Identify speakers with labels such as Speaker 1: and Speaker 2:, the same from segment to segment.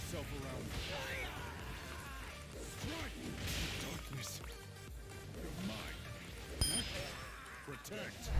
Speaker 1: yourself around. Strike!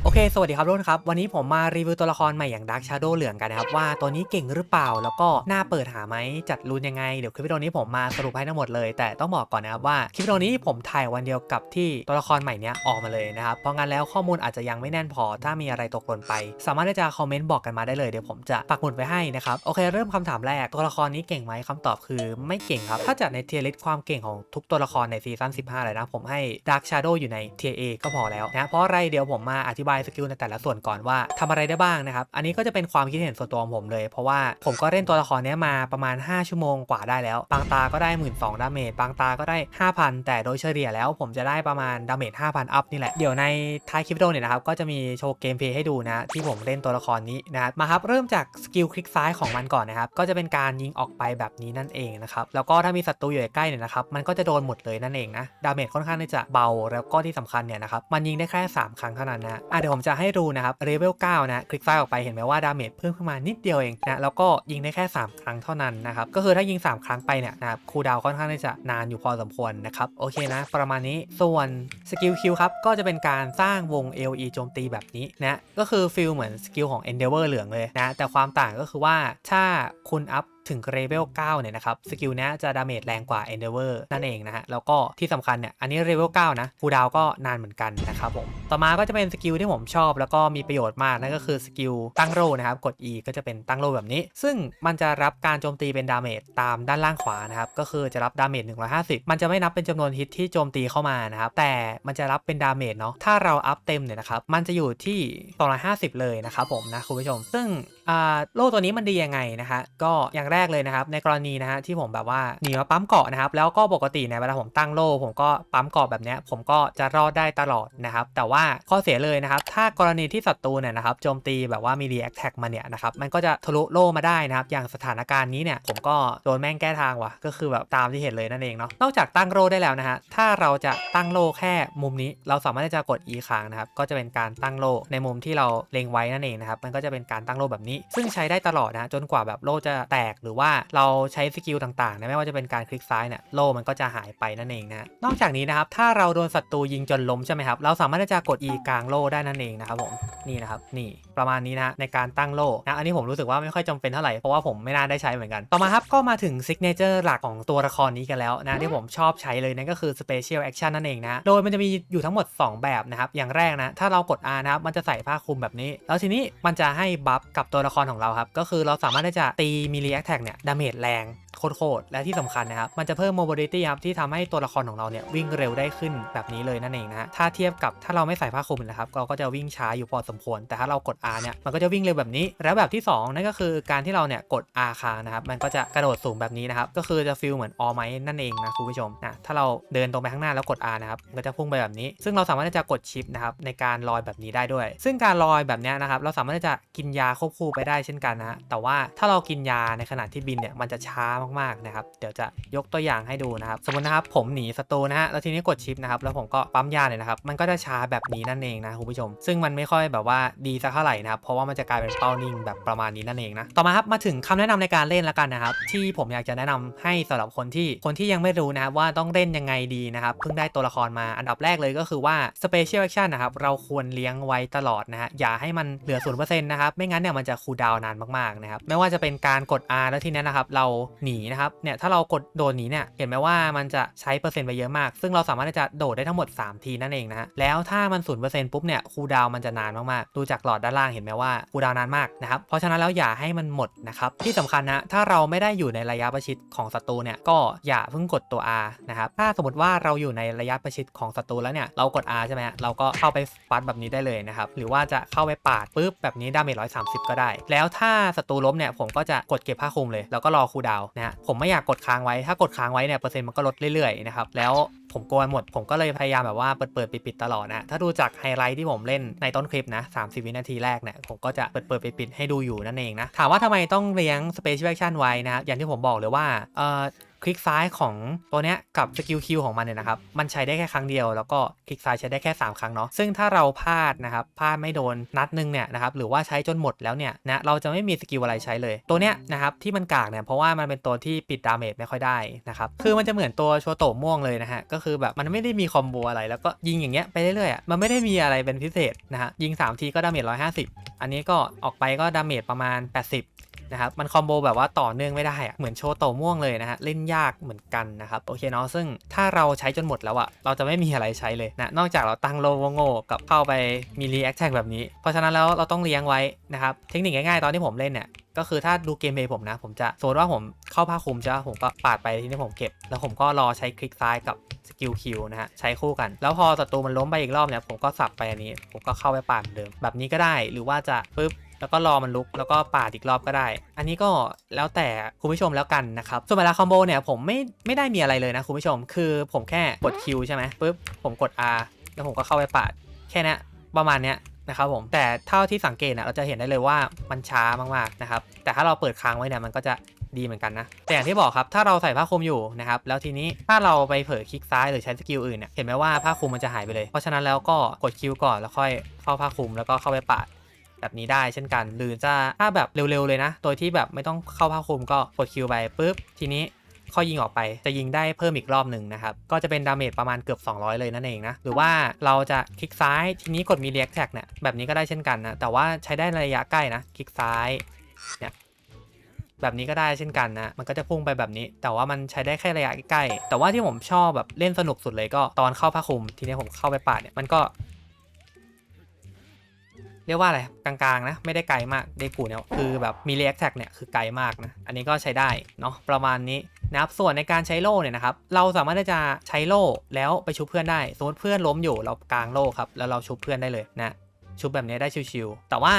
Speaker 2: โอเค สวัสดีครับทุกคนครับ วันนี้ผมมารีวิวตัวละครใหม่อย่าง Dark Shadow เหลืองกันนะครับ ว่าตัวนี้เก่งหรือเปล่า แล้วก็น่าเปิดหาไหมจัดรูนยังไง เดี๋ยวคลิปวิดีโอนี้ผมมาสรุปให้ทั้งหมดเลย แต่ต้องบอกก่อนนะครับว่าคลิปวิดีโอนี้ผมถ่ายวันเดียวกับที่ตัวละครใหม่เนี้ยออกมาเลยนะครับ เพราะงั้นแล้วข้อมูลอาจจะยังไม่แน่นพอ ถ้ามีอะไรตกหล่นไป สามารถที่จะคอมเมนต์บอกกันมาได้เลย เดี๋ยวผมจะปักหมุดไว้ให้นะครับ โอเค เริ่มคำถามแรก ตัวละครนี้เก่งไหมคำตอบคือไม่เก่งครับ ถ้าจัดในเทียร์ลิสความเก่งของทุกตัวละครในซีซั่น15เลยนะผมให้ Dark Shadow อยู่ในเทียร์ A ก็พอแล้วนะเพราะอะไรเดี๋ยวผมมาอธิบายสกิลในแต่ละส่วนก่อนว่าทำอะไรได้บ้างนะครับ อันนี้ก็จะเป็นความคิดเห็นส่วนตัวของผมเลย เพราะว่าผมก็เล่นตัวละครนี้มาประมาณ 5 ชั่วโมงกว่าได้แล้ว บางตาก็ได้1 2 0 0 0ดาเมจ บางตาก็ได้ 5,000 แต่โดยเฉลี่ยแล้วผมจะได้ประมาณดาเมจ 5,000 อัพนี่แหละ เดี๋ยวในท้ายคลิปวิดีโอเนี่ยนะครับก็จะมีโชว์เกมเพลย์ให้ดูนะที่ผมเล่นตัวละครนี้นะครับมาครับเริ่มจากสกิลคลิกซ้ายของมันก่อนนะครับก็จะเป็นการยิงออกไปแบบนี้นั่นเองนะครับแล้วก็ถ้ามีศัตรูอยู่ใกล้เนี่ยนะครับมันก็จะโดนหมดเลยนั่นเองนะดาเมจค่อนข้างที่จะเบาแล้วก็ที่สำคัญเนี่ยนะครับมันยิงได้แค่ 3 ครั้งเท่านั้นนะอะเดี๋ยวผมจะให้ดูนะครับเลเวล9นะคลิกซ้ายออกไปเห็นไหมว่าดาเมจเพิ่มขึ้นมานิดเดียวเองนะแล้วก็ยิงได้แค่ 3 ครั้งเท่านั้นนะครับก็คือถ้ายิง 3 ครั้งไปเนี่ยนะครับคูดาวค่อนข้างที่จะนานอยู่พอสมควรนะครับโอเคนะ ประมาณนี้ส่วนสกิลคิวครับก็จะเป็นการสร้างวง LE โจมตีแบบนี้นะก็คือฟิลเหมือนสกิลของ Endeavor เหลืองเลยนะแต่ความต่างก็คือว่าถ้าคุณอัพ ถึงเลเวล9เนี่ยนะครับสกิลนี้จะดาเมจแรงกว่า Endeavor นั่นเองนะฮะแล้วก็ที่สำคัญเนี่ยอันนี้เลเวล9นะคูดาวก็นานเหมือนกันนะครับผมต่อมาก็จะเป็นสกิลที่ผมชอบ แล้วก็มีประโยชน์มากนั่นก็คือสกิลตั้งโลนะครับกด E ก็จะเป็นตั้งโลแบบนี้ ซึ่งมันจะรับการโจมตีเป็นดาเมจตามด้านล่างขวานะครับก็คือจะรับดาเมจ150 มันจะไม่นับเป็นจำนวนฮิตที่โจมตีเข้ามานะครับแต่มันจะรับเป็นดาเมจเนาะถ้าเราอัพเต็มเนี่ยนะครับมันจะอยู่ที่ 250 เลยนะครับผมนะคุณผู้ชมซึ่งโล่ตัวนี้มันดียังไงนะฮะก็อย่างแรกเลยนะครับ ในกรณีนะฮะที่ผมแบบว่าหนีมาปั๊มเกาะนะครับแล้วก็ปกติเนี่ยเวลาผมตั้งโล่ผมก็ปั๊มเกาะแบบนี้ผมก็จะรอดได้ตลอดนะครับ แต่ว่าข้อเสียเลยนะครับ ถ้ากรณีที่ศัตรูเนี่ยนะครับโจมตีแบบว่ามี react tag มาเนี่ยนะครับมันก็จะทะลุโล่มาได้นะครับ อย่างสถานการณ์นี้เนี่ยผมก็โดนแม่งแก้ทางว่ะ ก็คือแบบตามที่เห็นเลยนั่นเองเนาะนอกจากตั้งโล่ได้แล้วนะฮะถ้าเราจะตั้งโล่แค่มุมนี้ เราสามารถที่จะกด e ค้างนะครับก็จะเป็นการตั้งโล่ในมุมที่เราเล็งไว้นั่นเองนะครับมันก็จะเป็นการตั้งโล่แบบนี้ซึ่งใช้ได้ตลอดนะจนกว่าแบบโล่จะแตกหรือว่าเราใช้สกิลต่างๆนะไม่ว่าจะเป็นการคลิกซ้ายเนี่ยโล่มันก็จะหายไปนั่นเองนะนอกจากนี้นะครับถ้าเราโดนศัตรูยิงจนล้มใช่ไหมครับเราสามารถที่จะกด e กลางโล่ได้นั่นเองนะครับผมนี่นะครับนี่ประมาณนี้นะในการตั้งโล่นะอันนี้ผมรู้สึกว่าไม่ค่อยจำเป็นเท่าไหร่เพราะว่าผมไม่น่าได้ใช้เหมือนกัน ต่อมาครับก็มาถึงซิกเนเจอร์หลักของตัวละครนี้กันแล้วนะที่ผมชอบใช้เลยนั่นก็คือ Special Action นั่นเองนะโดยมันจะมีอยู่ทั้งหมด 2 แบบนะครับอย่างแรกนะถ้าเรากด R นะครับมันจะใส่ผ้าคลุมแบบนี้ แล้วทีนี้มันจะให้บัฟกับตัวละครของเราครับ ก็คือเราสามารถที่จะตีมี React Tag เนี่ยดาเมจแรงโคตรและที่สำคัญนะครับ มันจะเพิ่ม mobility ครับที่ทำให้ตัวละครของเราเนี่ยวิ่งเร็วได้ขึ้นแบบนี้เลยนั่นเองนะฮะถ้าเทียบกับถ้าเราไม่ใส่ผ้าคลุมนะครับเราก็จะวิ่งช้าอยู่พอสมควร แต่ถ้าเรากด R เนี่ยมันก็จะวิ่งเร็วแบบนี้ แล้วแบบที่ 2 นั่นก็คือการที่เราเนี่ยกด R ค้างนะครับมันก็จะกระโดดสูงแบบนี้นะครับก็คือจะฟีลเหมือนออไมนั่นเองนะคุณผู้ชมนะถ้าเราเดินตรงไปข้างหน้าแล้วกด R นะครับมันก็จะพุ่งไปแบบนี้ ซึ่งเราสามารถที่จะกดชิปนะครับในการลอยแบบนี้ได้ด้วย ซึ่งการลอยแบบนี้นะครับเราสามารถที่จะกินยาควบคู่ไปได้เช่นกันนะแต่ว่าถ้าเรากินยาในขณะที่บินเนี่ยมันจะช้ามากๆนะครับเดี๋ยวจะยกตัวอย่างให้ดูนะครับสมมตินะครับผมหนีศัตรูนะฮะแล้วทีนี้กดชิปนะครับแล้วผมก็ปั๊มยาเนี่ยนะครับมันก็จะช้าแบบนี้นั่นเองนะคุณผู้ชม ซึ่งมันไม่ค่อยแบบว่าดีสักเท่าไหร่นะครับเพราะว่ามันจะกลายเป็นเป้านิ่งแบบประมาณนี้นั่นเองนะต่อมาครับมาถึงคำแนะนำในการเล่นล้วกันนะครับที่ผมอยากจะแนะนำให้สำหรับคนที่คนที่ยังไม่รู้นะครับว่าต้องเล่นยังไงดีนะครับเพิ่งได้ตัวละครมาอันดับแรกเลยก็คือว่า Special Action นะครับเราควรเลี้ยงไว้ตลอดนะฮะอย่าให้มันเหลือศูนย์เปอร์เซ็นต์นะครับไม่งั้นเนี่ยมันจะคูลดาวน์นานมากๆนะครับไม่ว่าจะเป็นการกด R แล้วทีนี้นะครับเราหนีนะครับเนี่ยถ้าเรากดโดดหนีเนี่ยเห็นไหมว่ามันจะใช้เปอร์เซ็นต์ไปเยอะมาก ซึ่งเราสามารถที่จะโดดได้ทั้งหมด 3 ทีนั่นเองนะฮะแล้วถ้ามันศูนย์เปอร์เซ็นต์ปุ๊บเนี่ยคูดาวมันจะนานมากๆดูจากหลอดด้านล่างเห็นไหมว่าคูดาวนานมากนะครับเพราะฉะนั้นแล้วอย่าให้มันหมดนะครับที่สำคัญนะถ้าเราไม่ได้อยู่ในระยะประชิดของศัตรูเนี่ยก็อย่าเพิ่งกดตัว R นะครับถ้าสมมติว่าเราอยู่ในระยะประชิดของศัตรูแล้วเนี่ยเรากด R ใช่ไหมเราก็เข้าไปฟัดแบบนี้ได้เลยนะครับหรือว่าจะเข้าไปปาดปุ๊บแบบนี้ดาเมจ130 ก็ได้ แล้วถ้าศัตรูล้มเนี่ยผมก็จะกดเก็บผ้าคลุมเลย แล้วก็รอคูดาวนะฮะผมไม่อยากกดค้างไว้ถ้ากดค้างไว้เนี่ยเปอร์เซ็นต์มันก็ลดเรื่อยๆนะครับแล้วผมกลัวหมด ผมก็เลยพยายามแบบว่าเปิดเปิดปิดปิดๆตลอดนะถ้าดูจากไฮไลท์ที่ผมเล่นในต้นคลิปนะ30 วินาทีแรกเนี่ยผมก็จะเปิดเปิดปิดปิดๆให้ดูอยู่นั่นเองนะถามว่าทำไมต้องเลี้ยง Special Action ไว้นะอย่างที่ผมบอกเลยว่าเอ่อ คลิกซ้ายของตัวเนี้ยกับสกิลคิวของมันเนี่ยนะครับ มันใช้ได้แค่ครั้งเดียว แล้วก็คลิกซ้ายใช้ได้แค่ 3 ครั้งเนาะ ซึ่งถ้าเราพลาดนะครับ พลาดไม่โดนนัดหนึงเนี่ยนะครับ หรือว่าใช้จนหมดแล้วเนี่ยนะ เราจะไม่มีสกิลอะไรใช้เลย ตัวเนี้ยนะครับที่มันกากเนี่ย เพราะว่ามันเป็นตัวที่ปิดดาเมจไม่ค่อยได้นะครับ คือมันจะเหมือนตัวโชโตม่วงเลยนะฮะ ก็คือแบบมันไม่ได้มีคอมโบอะไร แล้วก็ยิงอย่างเงี้ยไปเรื่อยๆอะมันไม่ได้มีอะไรเป็นพิเศษนะฮะ ยิง 3 ทีก็ดาเมจ150 อันนี้ก็ออกไปก็ดาเมจประมาณ 80 นะครับมันคอมโบแบบว่าต่อเนื่องไม่ได้อะเหมือนโชว์โตม่วงเลยนะฮะเล่นยากเหมือนกันนะครับโอเคเนาะซึ่งถ้าเราใช้จนหมดแล้วอะเราจะไม่มีอะไรใช้เลยนะนอกจากเราตั้งโลโง่กับเข้าไปมีรีแอคแท็กแบบนี้ เพราะฉะนั้นแล้วเราต้องเลี้ยงไว้นะครับเทคนิคง่ายๆตอนที่ผมเล่นเนี่ยก็คือถ้าดูเกมเพย์ผมนะ ผมจะสมมติว่าผมเข้าผ้าคลุมใช่ปะผมก็ปาดไปที่นี่ผมเก็บ แล้วผมก็รอใช้คลิกซ้ายกับสกิลคิวนะฮะ ใช้คู่กัน แล้วพอศัตรูมันล้มไปอีกรอบเนี่ยผมก็สับไปอันนี้ ผมก็เข้าไปปาดเหมือนเดิม แบบนี้ก็ได้หรือว่าจะปึ๊บ แล้วก็รอมันลุกแล้วก็ปาดอีกรอบก็ได้ อันนี้ก็แล้วแต่คุณผู้ชมแล้วกันนะครับส่วนเวลาคอมโบเนี่ยผมไม่ไม่ได้มีอะไรเลยนะคุณผู้ชม คือผมแค่กด Q ใช่ไหมปุ๊บผมกด R แล้วผมก็เข้าไปปาดแค่นี้ประมาณเนี้ยนะครับผมแต่เท่าที่สังเกตนะเราจะเห็นได้เลยว่ามันช้ามากๆนะครับแต่ถ้าเราเปิดค้างไว้เนี่ยมันก็จะดีเหมือนกันนะ แต่อย่างที่บอกครับ ถ้าเราใส่ผ้าคลุมอยู่นะครับ แล้วทีนี้ถ้าเราไปเผลอคลิกซ้ายหรือใช้สกิลอื่นเนี่ย เห็นไหมว่าผ้าคลุมมันจะหายไปเลย เพราะฉะนั้นแล้วก็กดคิวก่อนแล้วค่อยเข้าผ้าคลุมแล้วก็เข้าไปปาด แบบนี้ได้เช่นกัน หรือจะถ้าแบบเร็วๆเลยนะ โดยที่แบบไม่ต้องเข้าผ้าคลุมก็กดคิวไปปุ๊บทีนี้ข้อยิงออกไปจะยิงได้เพิ่มอีกรอบหนึ่งนะครับ ก็จะเป็นดาเมจประมาณเกือบ 200 เลยนั่นเองนะ หรือว่าเราจะคลิกซ้ายทีนี้กดมีเรียกแท็กเนี่ยแบบนี้ก็ได้เช่นกันนะ แต่ว่าใช้ได้ในระยะใกล้นะ คลิกซ้ายเนี่ยแบบนี้ก็ได้เช่นกันนะ มันก็จะพุ่งไปแบบนี้ แต่ว่ามันใช้ได้แค่ระยะใกล้ แต่ว่าที่ผมชอบแบบเล่นสนุกสุดเลยก็ตอนเข้าผ้าคลุม ทีนี้ผมเข้าไปปาดเนี่ยมันก็ รียกว่าอะไรกลางๆนะไม่ได้ไกลมากเดกูเนี่ยคือแบบมีเรียกแท็กเนี่ยคือไกลมากนะอันนี้ก็ใช้ได้เนาะประมาณนี้นะครับส่วนในการใช้โล่เนี่ยนะครับเราสามารถที่จะใช้โล่แล้วไปชุบเพื่อนได้สมมติเพื่อนล้มอยู่เรากางโล่ครับแล้วเราชุบเพื่อนได้เลยนะ ชุบแบบนี้ได้ชิวๆแต่ว่า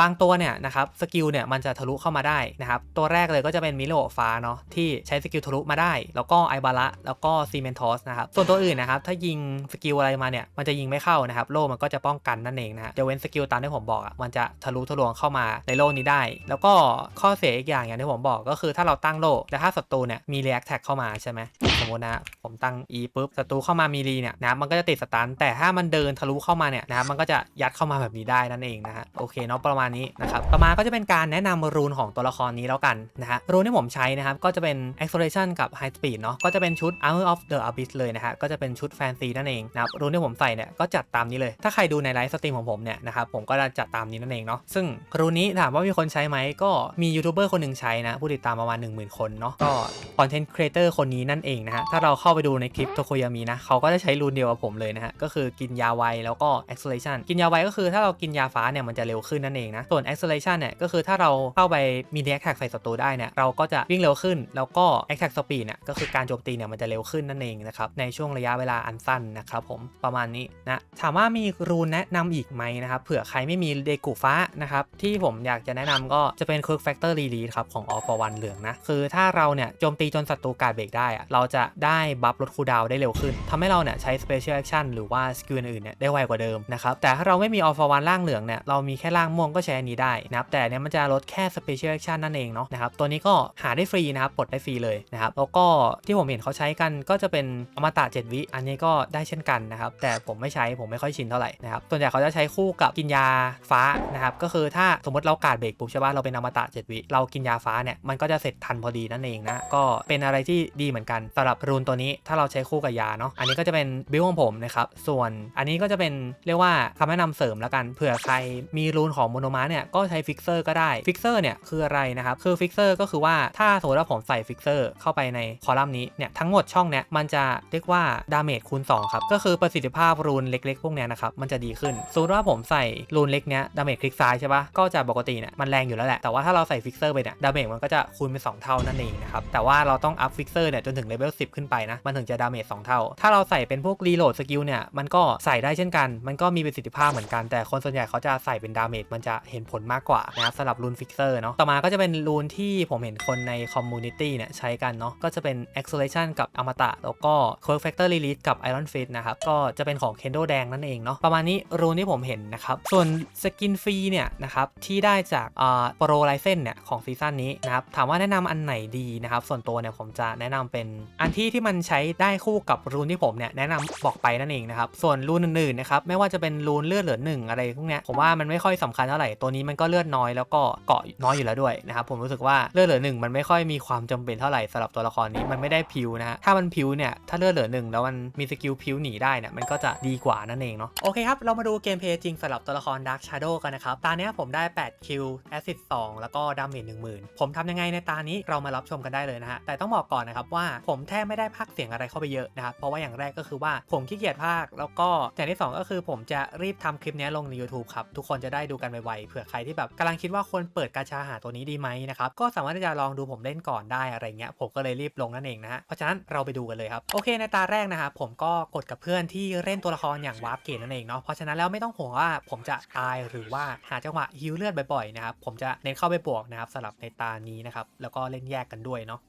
Speaker 2: บางตัวเนี่ยนะครับสกิลเนี่ยมันจะทะลุเข้ามาได้นะครับตัวแรกเลยก็จะเป็นมิโลฟ้าเนาะที่ใช้สกิลทะลุมาได้ แล้วก็ไอบาระแล้วก็ซีเมนทอสนะครับส่วนตัวอื่นนะครับถ้ายิงสกิลอะไรมาเนี่ยมันจะยิงไม่เข้านะครับโล่มันก็จะป้องกันนั่นเองนะฮะจะเว้นสกิลตามที่ผมบอกอะมันจะทะลุทะลวงเข้ามาในโล่นี้ได้ แล้วก็ข้อเสียอีกอย่างอย่างที่ผมบอกก็คือถ้าเราตั้งโล่แต่ถ้าศัตรูเนี่ยมีเรียกแท็กเข้ามาใช่ไหมสมมตินะผมตั้ง E ปุ๊บศัตรูเข้ามามีรีเนี่ยนะมันก็จะติดสตันแต่ถ้ามันเดินทะลุเข้ามาเนี่ยนะมันก็จะยัดเข้ามาแบบนี้ได้นั่นเองนะฮะโอเคเนาะประมาณนี้นะครับต่อมาก็จะเป็นการแนะนำรูนของตัวละครนี้แล้วกันนะฮะรูนที่ผมใช้นะครับก็จะเป็น acceleration กับ high speed เนาะก็จะเป็นชุด armor of the abyss เลยนะฮะก็จะเป็นชุดแฟนซีนั่นเองนะครับรูนที่ผมใส่เนี่ยก็จัดตามนี้เลย ถ้าใครดูในไลฟ์สตรีมของผมเนี่ยนะครับผมก็จะจัดตามนี้นั่นเองเนาะซึ่งรูนนี้ถามว่ามีคนใช้ไหมก็มียูทูบเบอร์คนหนึ่งใช้นะผู้ติดตามประมาณ 10,000 คนเนาะก็คอนเทนต์ครีเอเตอร์คนนี้นั่นเองนะฮะถ้าเราเข้าไปดูในคลิปโทโคยามีนะเขาก็จะใช้รูนเดียวกับผมเลยนะฮะก็คือกินยาไวแล้วก็ acceleration กินยาไวก็คือถ้าเรากินยาฟ้าเนี่ยมันจะเร็วขึ้นนั่นเองนะ ส่วน acceleration เนี่ยก็คือถ้าเราเข้าไปมี react tag ใส่ศัตรูได้เนี่ยเราก็จะวิ่งเร็วขึ้น แล้วก็ attack speed เนี่ยก็คือการโจมตีเนี่ยมันจะเร็วขึ้นนั่นเองนะครับในช่วงระยะเวลาอันสั้นนะครับผมประมาณนี้นะถามว่ามีรูนแนะนำอีกไหมนะครับเผื่อใครไม่มีเดกูฟ้านะครับที่ผมอยากจะแนะนำก็จะเป็น quick factor release ครับของ all for one เหลืองนะคือถ้าเราเนี่ยโจมตีจนศัตรูการเบรกได้อะเราจะได้บัฟลดคูลดาวน์ได้เร็วขึ้นทำให้เราเนี่ยใช้ special action หรือว่าสกิลอื่นเนี่ยได้ไวกว่าเดิมนะครับแต่ถ้าเราไม่มี all for one ล่างเหลืองเนี่ยเรามีแค่ล่างม่วงก็ใช้อันนี้ได้นะครับแต่เนี่ยมันจะลดแค่ special action นั่นเองเนาะนะครับตัวนี้ก็หาได้ฟรีนะครับปลดได้ฟรีเลยนะครับแล้วก็ที่ผมเห็นเขาใช้กันก็จะเป็นอมตะ7วิอันนี้ก็ได้เช่นกันนะครับแต่ผมไม่ใช้ผมไม่ค่อยชินเท่าไหร่นะครับส่วนใหญ่เขาจะใช้คู่กับกินยาฟ้านะครับก็คือถ้าสมมติเรากาดเบรกปุ๊บใช่ป่ะเราเป็นอมตะ7วิเรากินยาฟ้าเนี่ยมันก็จะเสร็จทันพอดีนั่นเองนะก็เป็นอะไรที่ดีเหมือนกันสำหรับรูนตัวนี้ถ้าเราใช้คู่กับยาเนาะอันนี้ก็จะเป็นบิวของผมนะครับส่วนอันนี้ก็จะเป็นเรียกว่าคำแนะนำเสริมแล้วกันเผื่อใครมีรูนของโมโนมาเนี่ยก็ใช้ฟิกเซอร์ก็ได้ฟิกเซอร์เนี่ยคืออะไรนะครับคือฟิกเซอร์ก็คือว่าถ้าสมมติว่าผมใส่ฟิกเซอร์เข้าไปในคอลัมน์นี้เนี่ยทั้งหมดช่องเนี่ยมันจะเรียกว่าดาเมจคูณ2ครับก็คือประสิทธิภาพรูนเล็กๆ พวกเนี้ยนะครับมันจะดีขึ้นสมมติว่าผมใส่รูนเล็กเนี้ยดาเมจคลิกซ้ายใช่ปะก็จะปกติเนี่ยมันแรงอยู่แล้วแหละแต่ว่าถ้าเราใส่ฟิกเซอร์ไปเนี่ยดาเมจมันก็จะคูณเป็น2เท่านั่นเองนะครับแต่ว่าเราต้องอัพฟิกเซอร์เนี่ยจนถึงเลเวล10 ขึ้นไปนะมันถึงจะดาเมจ2เท่า ถ้าเราใส่เป็นพวกรีโหลดสกิลเนี่ยมันก็ใส่ได้เช่นกัน มันก็มีประสิทธิภาพเหมือนกันกัน แต่คนส่วนใหญ่เขาจะใส่เป็นดาเมจมันจะเห็นผลมากกว่านะครับสำหรับรูนฟิกเซอร์เนาะต่อมาก็จะเป็นรูนที่ผมเห็นคนในคอมมูนิตี้เนี่ยใช้กันเนาะก็จะเป็น acceleration กับอมตะ แล้วก็ quirk factor release กับ iron fist นะครับก็จะเป็นของ kendo แดงนั่นเองเนาะประมาณนี้รูนที่ผมเห็นนะครับส่วนสกินฟรีเนี่ยนะครับที่ได้จากอ่าโปรไลเซนเนี่ยของซีซั่นนี้นะครับถามว่าแนะนำอันไหนดีนะครับส่วนตัวเนี่ยผมจะแนะนำเป็นอันที่ที่มันใช้ได้คู่กับรูนที่ผมเนี่ยแนะนำบอกไปนั่นเองนะครับส่วนรูนอื่นๆนะครับไม่ว่าจะเป็นรูนเลือดเหลือหนึ่งอะไรพวกเนี้ยผมว่ามันไม่ค่อยสำคัญเท่าไหร่ตัวนี้มันก็เลือดน้อยแล้วก็เกาะน้อยอยู่แล้วด้วยนะครับผมรู้สึกว่าเลือดเหลือหนึ่งมันไม่ค่อยมีความจำเป็นเท่าไหร่สำหรับตัวละครนี้มันไม่ได้พิวนะฮะถ้ามันพิวเนี่ยถ้าเลือดเหลือหนึ่งแล้วมันมีสกิลพิวหนีได้เนี่ยมันก็จะดีกว่านั่นเองเนาะโอเคครับเรามาดูเกมเพลย์จริงสำหรับตัวละคร Dark Shadow กันนะครับตาเนี้ยผมได้8คิวแอซิด2แล้วก็ดาเมจ10,000 ผมทำยังไงในตานี้เรามารับชมกันได้เลยนะฮะแต่ต้องบอกก่อนนะครับว่าผมแทบไม่ได้พากเสียงอะไรเข้าไปเยอะนะครับเพราะว่าอย่างแรกก็คือว่าผมขี้เกียจพากแล้วก็อย่างที่สองก็คือผมจะรีบทำคลิปนี้ลงใน YouTube ครับ ทุกคนจะได้ดูกันไวๆเผื่อใครที่แบบกำลังคิดว่าควรเปิดกาชาหาตัวนี้ดีไหมนะครับก็สามารถที่จะลองดูผมเล่นก่อนได้อะไรเงี้ยผมก็เลยรีบลงนั่นเองนะฮะเพราะฉะนั้นเราไปดูกันเลยครับโอเคในตาแรกนะครับผมก็กดกับเพื่อนที่เล่นตัวละครอย่างวาร์ปเกตนั่นเองเนาะเพราะฉะนั้นแล้วไม่ต้องห่วงว่าผมจะตายหรือว่าหาจังหวะฮิวเลือดบ่อยๆนะครับผมจะเน้นเข้าไปบวกนะครับสำหรับในตานี้นะครับแล้วก็เล่นแยกกันด้วยเนาะ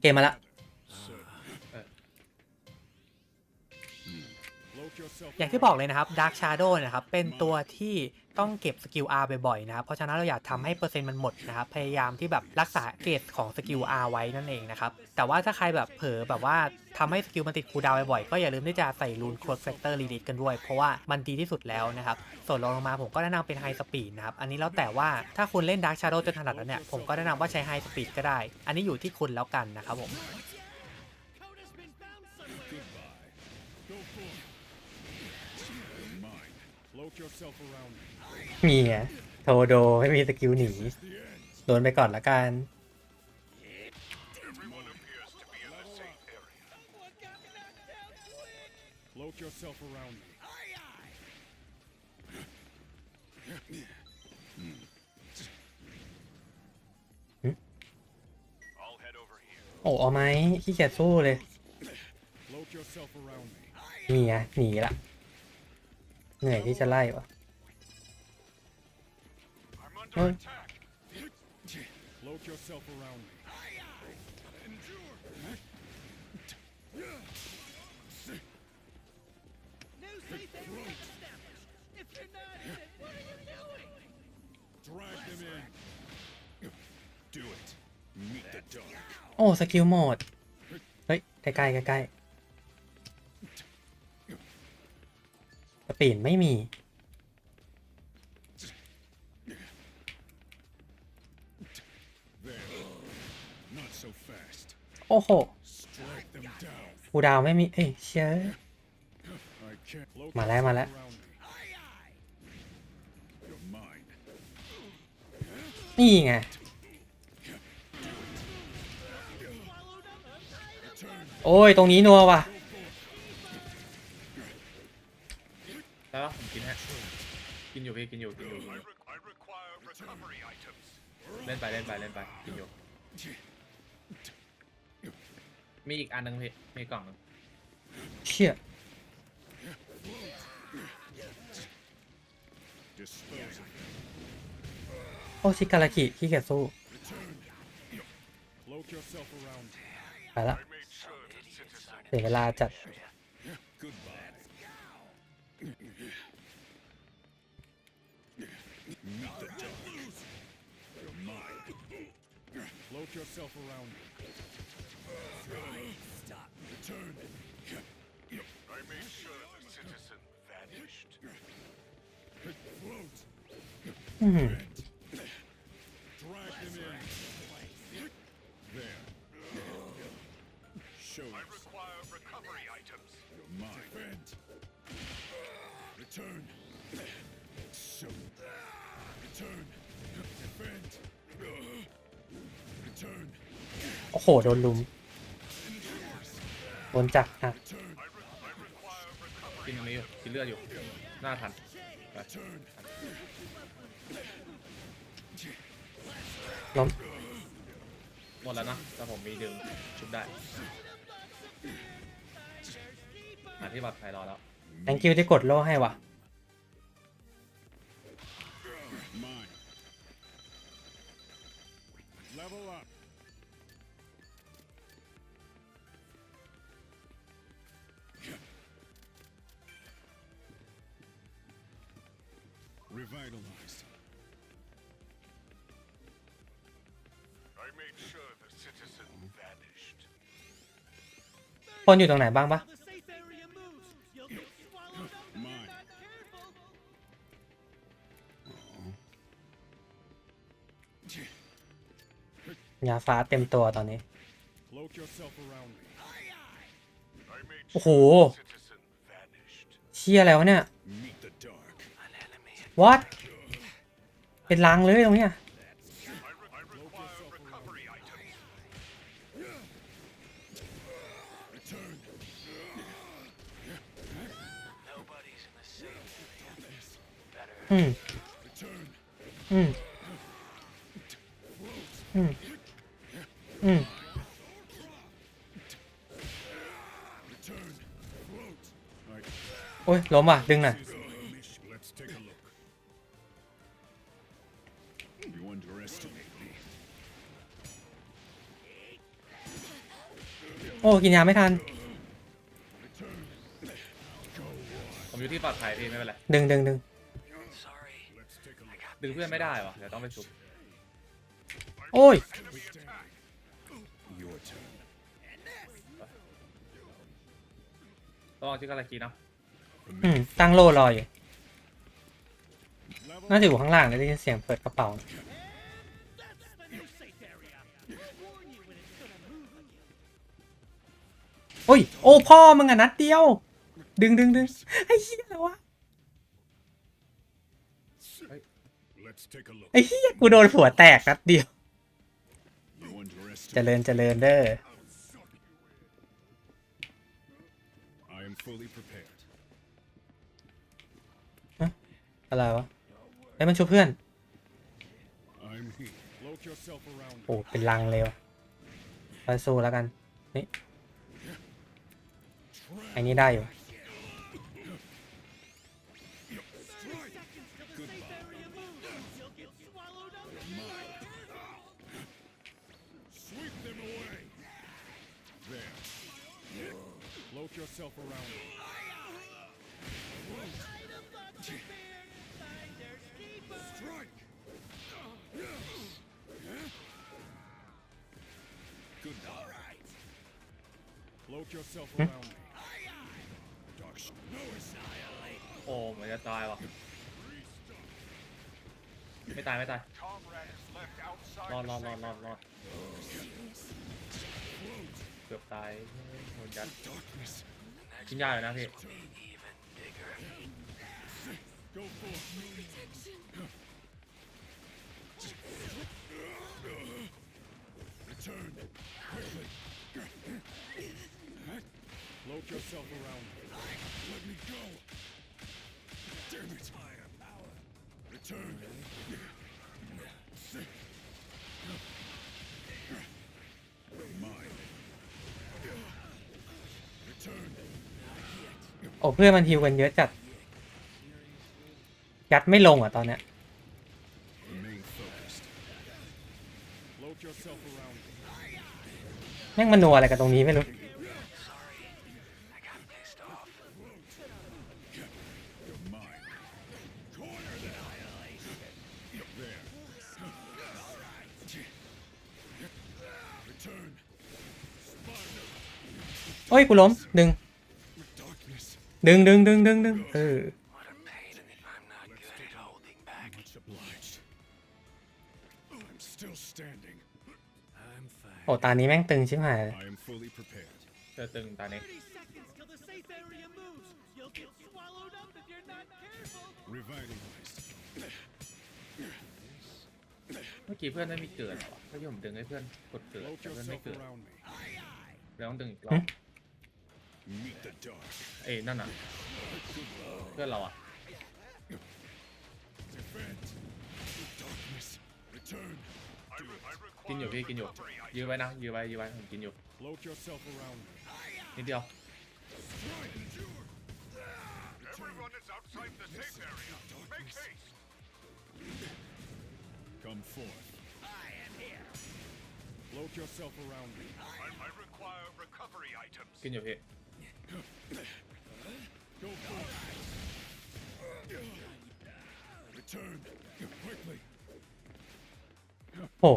Speaker 2: เกมมาละ อย่างที่บอกเลยนะครับ Dark Shadow นะครับ เป็นตัวที่ต้องเก็บสกิล R บ่อยๆนะครับ เพราะฉะนั้นเราอยากทำให้เปอร์เซ็นต์มันหมดนะครับ พยายามที่แบบรักษาเกรดของสกิล R ไว้นั่นเองนะครับ แต่ว่าถ้าใครแบบเผลอแบบว่าทำให้สกิลมันติดคูดาวบ่อยๆ ก็อย่าลืมที่จะใส่รูน Cross Factor Release กันด้วย เพราะว่ามันดีที่สุดแล้วนะครับ ส่วนรองลงมาผมก็แนะนำเป็น High Speed นะครับ อันนี้แล้วแต่ว่าถ้าคุณเล่น Dark Shadow จนถนัดแล้วเนี่ย ผมก็แนะนำว่าใช้ High Speed ก็ได้ อันนี้อยู่ที่คุณแล้วกันนะครับผม มีไงโทโดไม่มีสกิลหนี
Speaker 1: The end.
Speaker 2: โดนไปก่อนละกัน
Speaker 1: Everyone appears to be in the same area. Cloak yourself around me. I'll head over here.
Speaker 2: โอ้เอาไหมขี้เกียจสู้เลย
Speaker 1: Cloak yourself around me.
Speaker 2: นี่ไงหนีละ เหนื่อยที่จะไล่วะ
Speaker 1: I'm under
Speaker 2: Huh?
Speaker 1: attack. Cloak yourself around me. Endure.
Speaker 3: New safe area established. If you're not in it, what are you doing?
Speaker 1: Drag them in. Do it. Meet the dark.
Speaker 2: โอ้ สกิลโหมด เฮ้ย ใกล้ๆใกล้ๆ ปลี่ยนไม่มี โอ้โหกูดาวไม่มี เอ้ยเชื่มาแล้วมาแล้ว นี่ไงโอ้ย ตรงนี้นัวว่ะ
Speaker 4: แล้วผมกินฮะกินอยู่พี่กินอยู่กินอยู่กินอยู่
Speaker 1: I require recovery items.
Speaker 4: เล่นไปเล่นไปเล่นไปกินอยู่มีอีกอันหนึงพี่มีกล่องหนึง
Speaker 2: เชี่ย
Speaker 1: Dispose of them.
Speaker 2: โอ้ชิการากิขี้เกียจสู้
Speaker 1: Cloak yourself around me.
Speaker 2: ไปละ
Speaker 1: I made sure the citizen.
Speaker 2: เสียเวลาจัด
Speaker 1: Goodbye. Meet the dark. You're mine. Cloak yourself around me. Stop. Return. I made sure the citizen vanished. Float.
Speaker 2: อื้อ
Speaker 1: Return. Show. Return. Defend. Return.
Speaker 2: โอ้โห โดนลุมโดนจักหัก
Speaker 4: กินตรงนี้อยู่กินเลือดอยู่ หน้าทันไป
Speaker 2: ล้ม
Speaker 4: หมดแล้วนะแต่ผมมีดึงชุบได้หาที่บัตรไทยรอแล้ว
Speaker 2: thank you ที่กดโล่ให้ว่ะ
Speaker 1: Mine. Level up. Revitalized.
Speaker 5: I made sure the citizen vanished.
Speaker 2: คนอยู่ตรงไหนบ้างปะ ยาฟ้าเต็มตัวตอนนี้
Speaker 1: Cloak yourself around me.
Speaker 5: I made
Speaker 2: โอ้โห
Speaker 5: sure the citizen vanished.
Speaker 2: เชี่ยอะไรวะเนี่ย
Speaker 1: Meet the dark.
Speaker 2: what เป็นลังเลยตรงเนี้ย
Speaker 5: I, re- I require recovery items.
Speaker 1: Return.
Speaker 5: Nobody's in the safe area.
Speaker 2: อืม
Speaker 1: Return.
Speaker 2: อืม อืม อ้ยล้มว่ะดึงหน่อย
Speaker 1: This is my mission. Let's take a look. You underestimate me.
Speaker 2: โอ้กินยาไม่ทัน
Speaker 4: ผมอยู่ที่ปลอดภัยพี่ไม่เป็นไร
Speaker 2: ดึงดึงดึง
Speaker 1: Let's take a look.
Speaker 4: ดึงเพื่อนไม่ได้วะเดี๋ยวต้องไปชุบ
Speaker 2: โอ้ย
Speaker 1: Your turn.
Speaker 4: ระวังที่กาลากีนะ
Speaker 2: อืมตั้งโล่รออยู่น่าจะอยู่ข้างล่างเลยได้ยินเสียงเปิดกระเป๋าโอ้ย โอ้พ่อมึงอะนัดเดียว ดึงดึงดึงไอ้เหี้ยอะไรวะไอ้เหี้ยกูโดนหัวแตกนัดเดียว
Speaker 1: You
Speaker 2: เจริญเจริญเด้อ อะไรวะไอ้มันช่วยเพื่อน โอ้เป็นลังเลยวะไปสู้แล้วกันนี่ไอ้นี้ได้อยู่
Speaker 3: Thirty
Speaker 1: Cloak yourself around me. Dark. sh- No annihilate.
Speaker 4: โอ้เหมือนจะตายวะไม่ตายไม่ตาย
Speaker 5: Comrade is left outside
Speaker 4: รอดรอ
Speaker 5: the
Speaker 4: ดรอด
Speaker 5: safe
Speaker 4: รอดรอดเกือบตายโดนยัด
Speaker 1: Darkness.
Speaker 4: กินยาเลยนะพี่
Speaker 1: Go forth. Cloak yourself around me. Let me go. Damn it. Higher power. Return. Mine. Return.
Speaker 2: โอ้เพื่อนมันฮิวกันเยอะจัด ยัดไม่ลงอะตอนเนี้ย
Speaker 1: Remain focused. Cloak yourself around me.
Speaker 2: แม่งมันนัวอะไรกันตรงนี้ไม่รู้ โอ้ยกูล้มดึง
Speaker 1: Darkness.
Speaker 2: ดึงดึงดึงดึงดึงเออ
Speaker 1: Much obliged. I'm still standing. I'm fine.
Speaker 2: โอ้ตานี้แม่งตึงชิบหายเลย
Speaker 1: I am fully prepared.
Speaker 4: เจอตึงตานี้
Speaker 3: Thirty seconds till the safe area moves. You'll get swallowed up if you're not careful.
Speaker 1: Revitalized.
Speaker 4: เมื่อกี้เพื่อนไม่มีเกิดเหรอเมื่อกี้ผมดึงให้เพื่อนกดเกิด
Speaker 1: Cloak
Speaker 4: แต่เพื่อนไม่
Speaker 1: yourself
Speaker 4: เกิด
Speaker 1: around me.
Speaker 4: แล้วต้องดึงอีกรอบ
Speaker 1: Meet the dark.
Speaker 4: เอ้ยนั่นน่ะ เพื่อนเราอ่ะ
Speaker 1: Defend. Darkness. Return.
Speaker 5: I, re- I
Speaker 4: กินอยู่
Speaker 5: require
Speaker 4: พี่กินอยู่
Speaker 5: recovery
Speaker 4: ยื้อ
Speaker 5: items.
Speaker 4: ไว้นะยื้อไว้ยื้อไว้ผมกินอยู่
Speaker 1: Cloak yourself around me.
Speaker 4: นิดเดียว
Speaker 5: Everyone is outside the safe area. Make haste.
Speaker 1: Come forth. I am here. Cloak yourself around me.
Speaker 5: I, I require recovery items.
Speaker 4: กินอยู่พี่
Speaker 1: Go forth. Return. Quickly.
Speaker 2: โอ้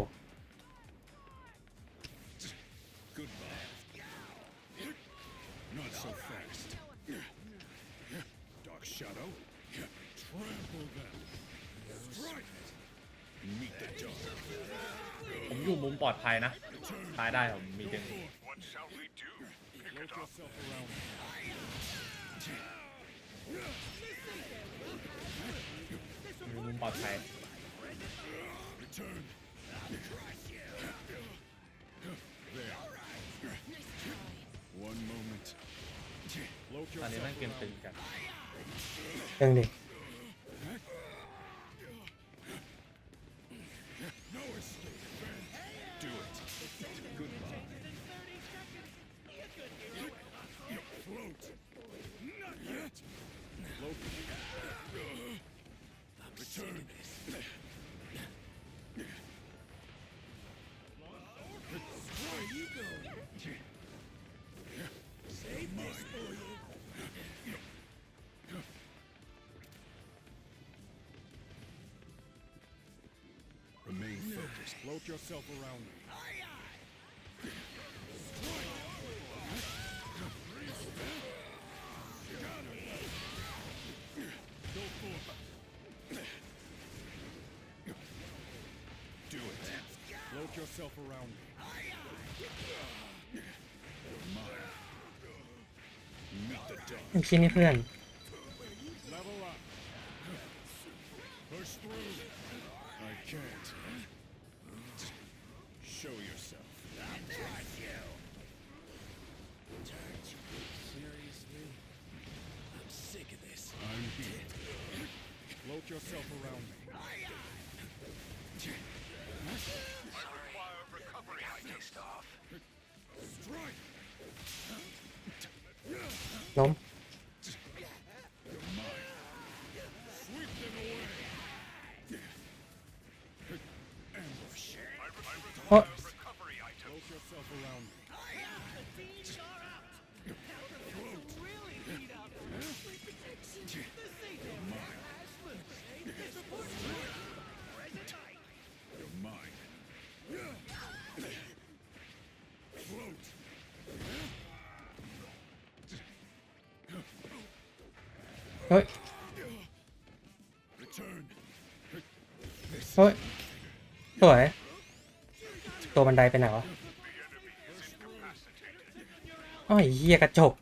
Speaker 1: Goodbye. Not so fast. Dark Shadow. Trample them. Strike. Meet the dark.
Speaker 4: ผมอยู่มุมปลอดภัยนะ ตายได้ผมมีดึง
Speaker 5: What shall we do? Pick
Speaker 1: Cloak
Speaker 5: it up.
Speaker 1: yourself around me.
Speaker 4: อยู่มุมปลอดภัย
Speaker 1: Return. There. One moment. Cloak
Speaker 4: ตอนนี้
Speaker 1: yourself
Speaker 4: แม่งเกม
Speaker 1: around
Speaker 4: ตึง
Speaker 1: me.
Speaker 4: กัน
Speaker 2: เรื่องดิ
Speaker 1: No Float yourself around me. Go forth. Do it. Float yourself around me. You're mine. Meet the dark.
Speaker 2: เมื่อกี้นี่เพื่อน
Speaker 1: Level up. Push through. I can't. Show yourself.
Speaker 3: Seriously? I'm sick of this.
Speaker 1: I'm here. Float yourself around me.
Speaker 5: I require recovery items.
Speaker 1: Strike.
Speaker 2: ล้ เฮ้ยเฮ้ยสวยตัวบันไดไปไหนวะอ้อยเฮียกระจก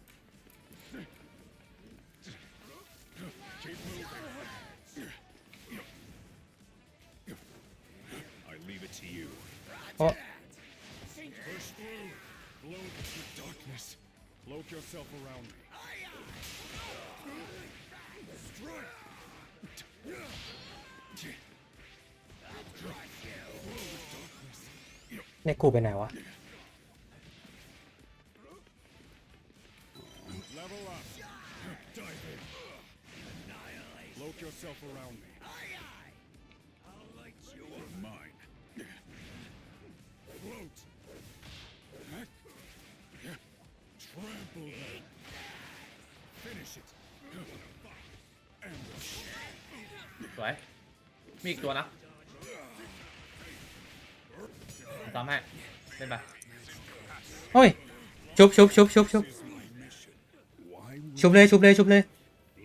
Speaker 2: กูไปไหนวะ
Speaker 1: Level up. Dive in. Cloak yourself around me. You're mine. Float. Trample them. Finish it. Ambush.
Speaker 4: สวย มีอีกตัวนะ ผมตามให้เล่นไป
Speaker 2: เฮ้ยชุบชุบชุบชุบชุบ
Speaker 1: Is my mission. Why
Speaker 2: ชุบเลยชุบเลยชุบเลย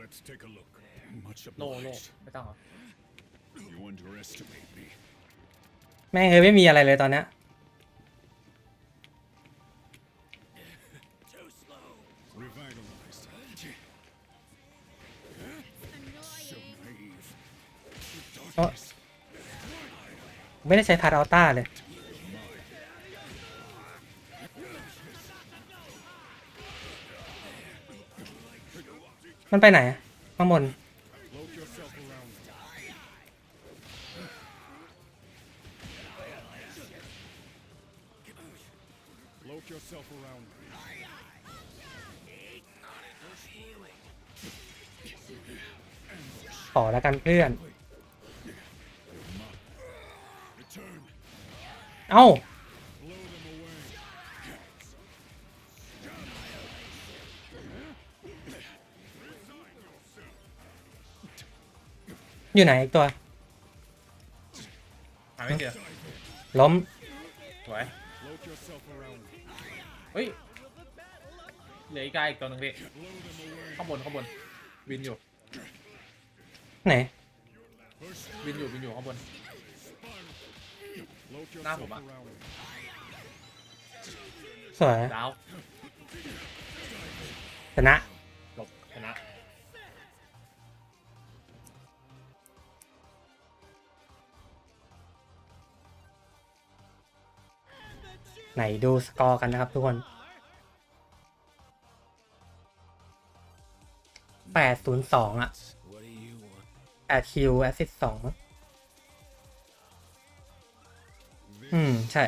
Speaker 1: Let's take a look. Much
Speaker 4: โนโน
Speaker 1: obliged.
Speaker 4: ไม่ต้องเหรอ
Speaker 1: You underestimate me.
Speaker 2: แม่งเอ้ยไม่มีอะไรเลยตอนเนี้ย
Speaker 3: Too slow.
Speaker 1: Revitalized. So naive. The darkness.
Speaker 2: ไม่ได้ใช้พาร์อัลต้าเลยันไปไหนข้างบนขอแล้วกันเพื่อน เอ้า อยู่ไหนอีกตัว
Speaker 4: หาไม่เจอ
Speaker 2: ล้ม
Speaker 4: สวย
Speaker 1: Cloak yourself around me.
Speaker 4: เฮ้ยเหลืออีกกายอีกตัวหนึ่งพี่
Speaker 1: Blow them away.
Speaker 4: ข้างบนข้างบนวินอยู่
Speaker 2: ไหน
Speaker 4: วินอยู่วินอยู่ข้างบน
Speaker 1: Cloak
Speaker 4: Nah,
Speaker 1: yourself
Speaker 4: bụng ạ.
Speaker 1: around me.
Speaker 2: สวย
Speaker 4: ดาว
Speaker 2: ชนะ ไหนดูสกอร์กันนะครับทุกคน แปดศูนย์สองอะแปดคิวแอสซิสสองมั้งอืม ใช่